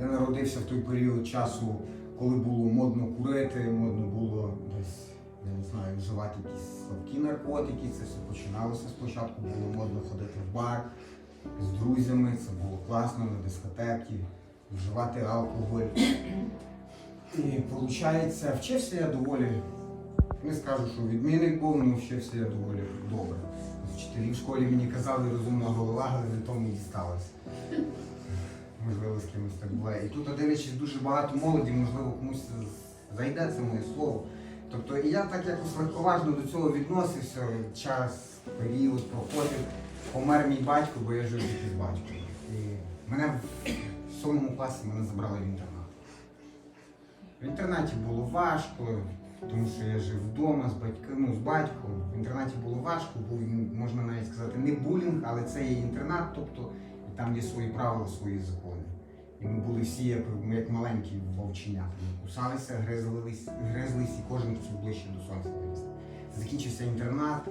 Я народився в той період часу, коли було модно курити, модно було десь, я не знаю, вживати якісь слабкі наркотики. Це все починалося спочатку, було модно ходити в бар з друзями, це було класно на дискотеки, вживати алкоголь. І виходить, вчився я доволі, не скажу, що відмінник був, але вчився я доволі добре. Вчителі в школі мені казали розумна голова, але тому і дісталося. Можливо, з кимось так буває. І тут, дивлячись, дуже багато молоді, можливо, комусь зайде це моє слово. Тобто і я так якось легковажно до цього відносився, час, період проходив. Помер мій батько, бо я жив тільки з батьком. І мене в сьомому класі мене забрали в інтернат. В інтернаті було важко, тому що я жив вдома з батьком, ну, з батьком. В інтернаті було важко, був, можна навіть сказати, не булінг, але це є інтернат, тобто там є свої правила, свої закони. І ми були всі як, як маленькі вовченята. Ми кусалися, гризлись, гризлись і кожен хотів ближче до сонця вилізти. Закінчився інтернат,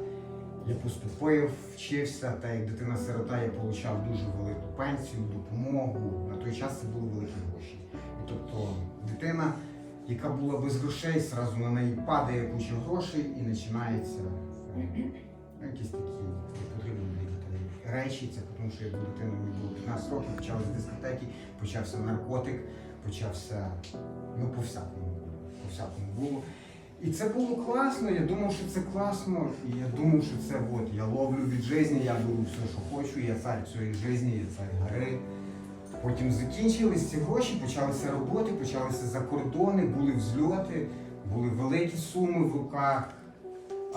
я поступив, вчився, та як дитина-сирота я отримав дуже велику пенсію, допомогу. На той час це були великі гроші. І тобто дитина, яка була без грошей, зразу на неї падає куча грошей і починається ну, якісь такі непотрібні речі. Це тому що як дитина мені було 15 років, почалися дискотеки, почався наркотик, почався ну по всякому по всякому було. І це було класно, я думав, що це класно, і я думав, що це от, я ловлю від житті, я беру все, що хочу, я цар цієї житті, я цар гори. Потім закінчились ці гроші, почалися роботи, почалися закордони, були взльоти, були великі суми в руках.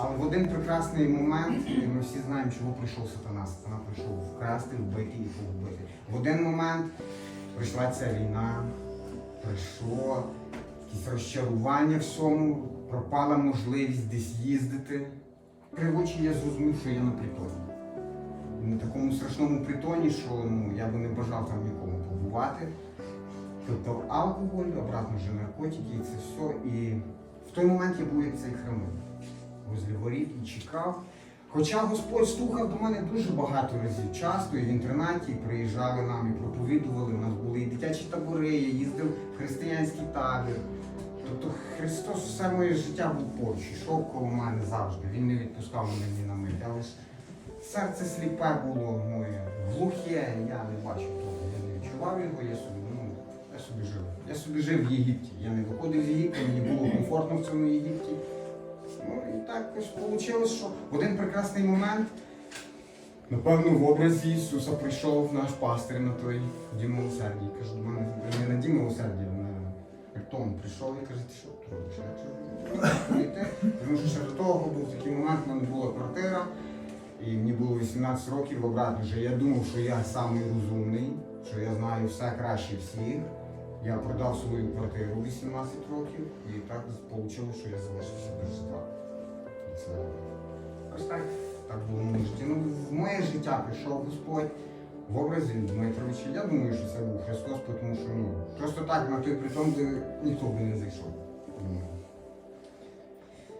Але в один прекрасний момент, і ми всі знаємо, чого прийшов сатана. Сатана прийшов вкрасти, вбити і погубити. В один момент прийшла ця війна, прийшло якісь розчарування всьому, пропала можливість десь їздити. Кривочі я зрозумів, що я на притоні. На такому страшному притоні, що ну, я би не бажав там нікому побувати. Тобто алкоголь, обратно вже наркотики і це все. І в той момент я був як цей хромий. Возле воріт і чекав. Хоча Господь слухав до мене дуже багато разів, часто і в інтернаті приїжджали нам і проповідували. У нас були і дитячі табори, я їздив в християнський табір. Тобто Христос все моє життя був поруч, йшов коло мене завжди. Він не відпускав мене ні на мить. Але ж серце сліпе було моє, глухе, я не бачив того, я не відчував його, я собі, ну, я собі жив. Я собі жив в Єгипті. Я не виходив з Єгипту, мені було комфортно в цьому Єгипті. Ну і так вийшло, що в один прекрасний момент, напевно, в образі Ісуса прийшов наш пастир на той Дім милосердя. І до мене не на Дім милосердя, на Артом прийшов і каже, ти що робиш? Тому що ще до того був такий момент, в мене була квартира, і мені було 18 років обратно вже. Я думав, що я самий розумний, що я знаю все краще всіх. Я продав свою квартиру 18 років і так вийшло, що я залишився без житла. Це ось так, так було в моєму житті. Ну, в моє життя прийшов Господь в образі Дмитровича. Я думаю, що це був Христос, тому що ну, просто так на той притом, де ніхто би не зайшов.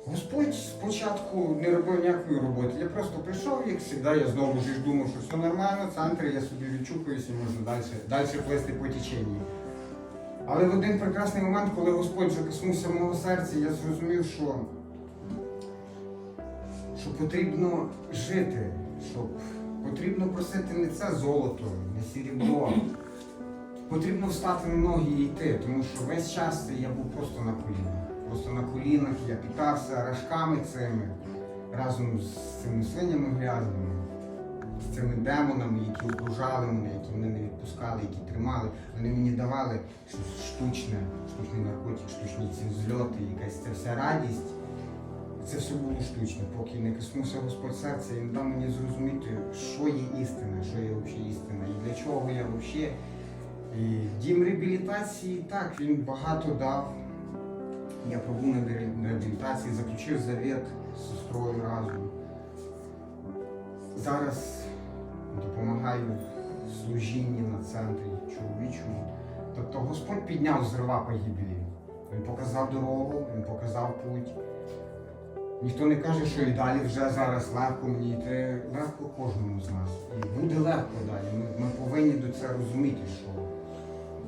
Господь спочатку не робив ніякої роботи. Я просто прийшов, як завжди, я знову ж думав, що все нормально, центр, я собі відчухуюся і можна далі, далі плисти по теченні. Але в один прекрасний момент, коли Господь вже коснувся мого серця, я зрозумів, що, що потрібно жити, що потрібно просити не це золото, не срібло. Потрібно встати на ноги і йти, тому що весь час я був просто на колінах. Просто на колінах я питався рожками цими, разом з цими свинями грязними, з цими демонами, які окружали мене, які мене не відпускали, які тримали. Вони мені давали щось штучне, штучний наркотик, штучні ці взльоти, якась ця вся радість. Це все було штучне, поки не коснувся Господь серця і не дав мені зрозуміти, що є істина, що є взагалі істина, і для чого я взагалі. І дім реабілітації, так, він багато дав. Я пробув на реабілітації, заключив завет з сестрою разом. Зараз допомагаю в служінні на центрі чоловічому. Тобто Господь підняв з рва погибелі. Він показав дорогу, він показав путь. Ніхто не каже, що і далі вже зараз легко мені йти. Легко кожному з нас. І буде легко далі. Ми, ми повинні до це розуміти, що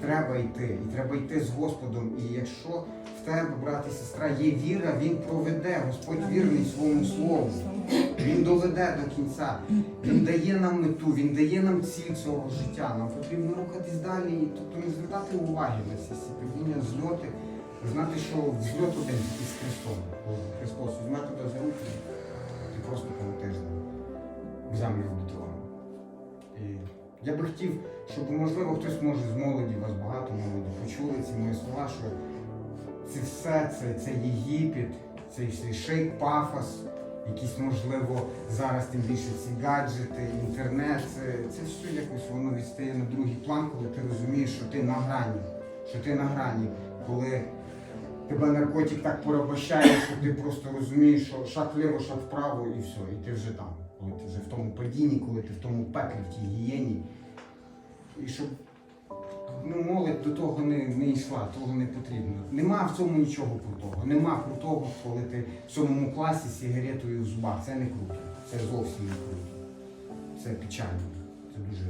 треба йти, і треба йти з Господом. І якщо в тебе, брат і сестра, є віра, він проведе. Господь вірний своєму слову. Він доведе до кінця. Він дає нам мету, він дає нам ціль цього життя. Нам потрібно рухатись далі, тобто не звертати уваги на ці всі падіння, зльоти. Знати, що взльот один тільки з Христом. Христос візьме тебе за руки, ти просто полетиш в землю. І я би хотів, щоб можливо хтось може з молоді, вас багато молоді, почули ці мої слова, що це все, це, це Єгипет, цей шейк, пафос, якісь, можливо, зараз тим більше ці гаджети, інтернет, це, все якось воно відстає на другий план, коли ти розумієш, що ти на грані, що ти на грані, коли тебе наркотик так порабощає, що ти просто розумієш, що шаг вліво, шаг вправо і все, і ти вже там, коли ти вже в тому падінні, коли ти в тому пеклі, в тій гієні. І щоб ну, молодь до того не, не йшла, того не потрібно. Нема в цьому нічого крутого. Нема крутого, коли ти в сьомому класі з сигаретою в зубах. Це не круто. Це зовсім не круто. Це печально. Це дуже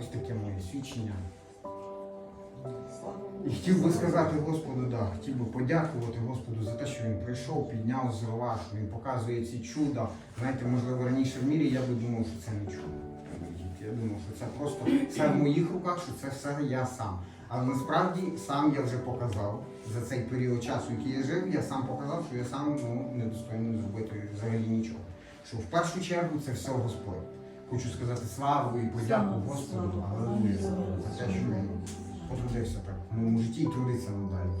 ось таке моє свідчення. І хотів би сказати Господу, да, хотів би подякувати Господу за те, що він прийшов, підняв з рова, що він показує ці чуда. Знаєте, можливо, раніше в мірі я би думав, що це не чудо. Я думав, що це просто все в моїх руках, що це все я сам. Але насправді сам я вже показав за цей період часу, який я жив, я сам показав, що я сам ну, недостойний зробити взагалі нічого. Що в першу чергу це все Господь. Хочу сказати славу і подяку Господу, але за те, що він потрудився так в моєму житті і трудиться надалі.